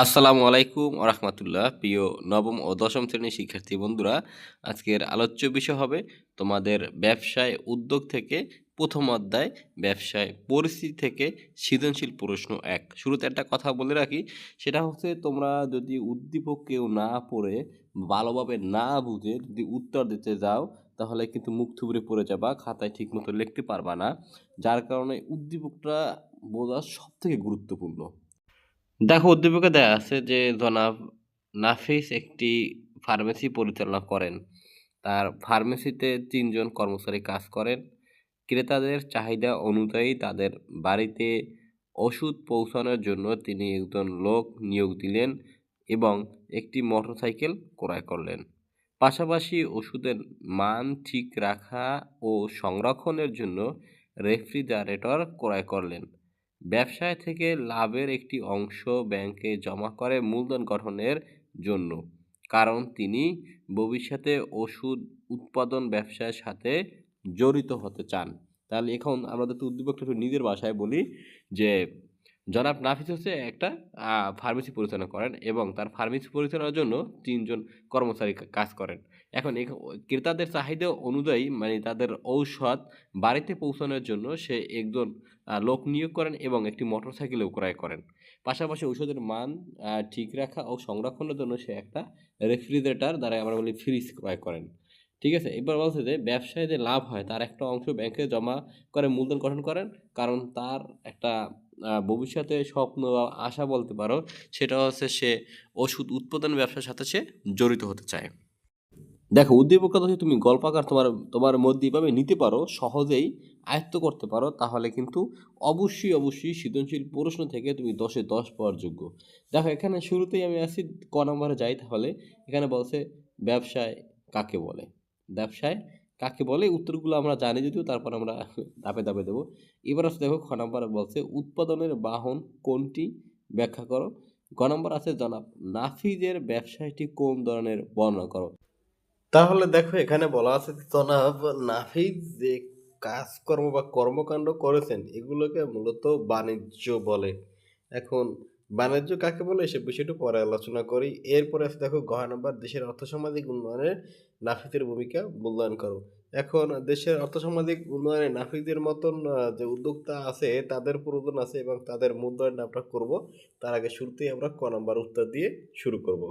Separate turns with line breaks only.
আসসালামু আলাইকুম রহমতুল্লাহ প্রিয় নবম ও দশম শ্রেণির শিক্ষার্থী বন্ধুরা, আজকের আলোচ্য বিষয় হবে তোমাদের ব্যবসায় উদ্যোগ থেকে প্রথম অধ্যায়, ব্যবসায় পরিস্থিতি থেকে সৃজনশীল প্রশ্ন এক। শুরুতে একটা কথা বলে রাখি, সেটা হচ্ছে তোমরা যদি উদ্দীপক কেউ না পড়ে, ভালোভাবে না বুঝে যদি উত্তর দিতে যাও, তাহলে কিন্তু মুখ থুবড়ে পড়ে যাবা, খাতায় ঠিকমতো লিখতে পারবা না। যার কারণে উদ্দীপকটা বোঝা সব থেকে গুরুত্বপূর্ণ। দেখো, উদ্দীপকে দেয়া আছে যে, জনাব নাফিস একটি ফার্মেসি পরিচালনা করেন। তার ফার্মেসিতে তিনজন কর্মচারী কাজ করেন। ক্রেতাদের চাহিদা অনুযায়ী তাদের বাড়িতে ওষুধ পৌঁছানোর জন্য তিনি একজন লোক নিয়োগ দিলেন এবং একটি মোটরসাইকেল ক্রয় করলেন। পাশাপাশি ওষুধের মান ঠিক রাখা ও সংরক্ষণের জন্য রেফ্রিজারেটর ক্রয় করলেন। ব্যবসায় থেকে লাভের একটি অংশ ব্যাংকে জমা করে মূলধন গঠনের জন্য। কারণ তিনি ভবিষ্যতে ওষুধ উৎপাদন ব্যবসার সাথে জড়িত হতে চান। তাহলে এখন আমাদের তো উদ্দীপকটা একটু নিজের ভাষায় বলি যে জনাব নাফিস হচ্ছে একটা ফার্মেসি পরিচালনা করেন এবং তার ফার্মেসি পরিচালনার জন্য তিনজন কর্মচারী কাজ করেন। এখন ক্রেতাদের চাহিদা অনুযায়ী মানে তাদের ঔষধ বাড়িতে পৌঁছানোর জন্য সে একজন লোক নিয়োগ করেন এবং একটি মোটর মোটরসাইকেলও ক্রয় করেন। পাশাপাশি ঔষধের মান ঠিক রাখা ও সংরক্ষণের জন্য সে একটা রেফ্রিজারেটর দ্বারা আমরা বলি ফ্রিজ ক্রয় করেন। ঠিক আছে? এবার বলছে যে ব্যবসায় যে লাভ হয়, তার একটা অংশ ব্যাংকে জমা করে মূলধন গঠন করেন, কারণ তার একটা ভবিষ্যতে স্বপ্ন বা আশা বলতে পারো, সেটা হচ্ছে সে ওষুধ উৎপাদন ব্যবসার সাথে সে জড়িত হতে চায়। দেখো উদ্দীপকটা যদি তুমি গল্পাকার তোমার তোমার মধ্যে এভাবে নিতে পারো, সহজেই আয়ত্ত করতে পারো, তাহলে কিন্তু অবশ্যই অবশ্যই সৃজনশীল প্রশ্ন থেকে তুমি দশে দশ পাওয়ার যোগ্য। দেখো, এখানে শুরুতেই আমি আসি, ক নম্বরে যাই তাহলে, এখানে বলছে ব্যবসায় কাকে বলে? ব্যবসায় কাকে বলে? উত্তরগুলো আমরা জানি যদিও, তারপর আমরা ধাপে ধাপে দেবো। এবার আছে দেখো, খ নম্বরে বলছে, উৎপাদনের বাহন কোনটি? ব্যাখ্যা করো। গ নম্বর আছে, জনাব, নাফিজের ব্যবসায়টি কোন ধরনের? বর্ণনা করো। তাহলে দেখো, এখানে বলা আছে জনাব, নাফিজ যে কাজকর্ম বা কর্মকাণ্ড করেছেন, এগুলোকে মূলত বাণিজ্য বলে। এখন, বাণিজ্য কাকে বলে? সে বিষয়টা পরে আলোচনা করি। এরপরে দেখো গহ নাম্বার, দেশের অর্থসামাজিক উন্নয়নে নাফিজের ভূমিকা মূল্যায়ন করো। এখন দেশের অর্থসামাজিক উন্নয়নে নাফিকদের মতন যে উদ্যোক্তা আছে, তাদের প্রয়োজন আছে এবং তাদের মূল্যায়ন আমরা করব। তার আগে শুরুতেই আমরা ক নম্বর উত্তর দিয়ে শুরু করব।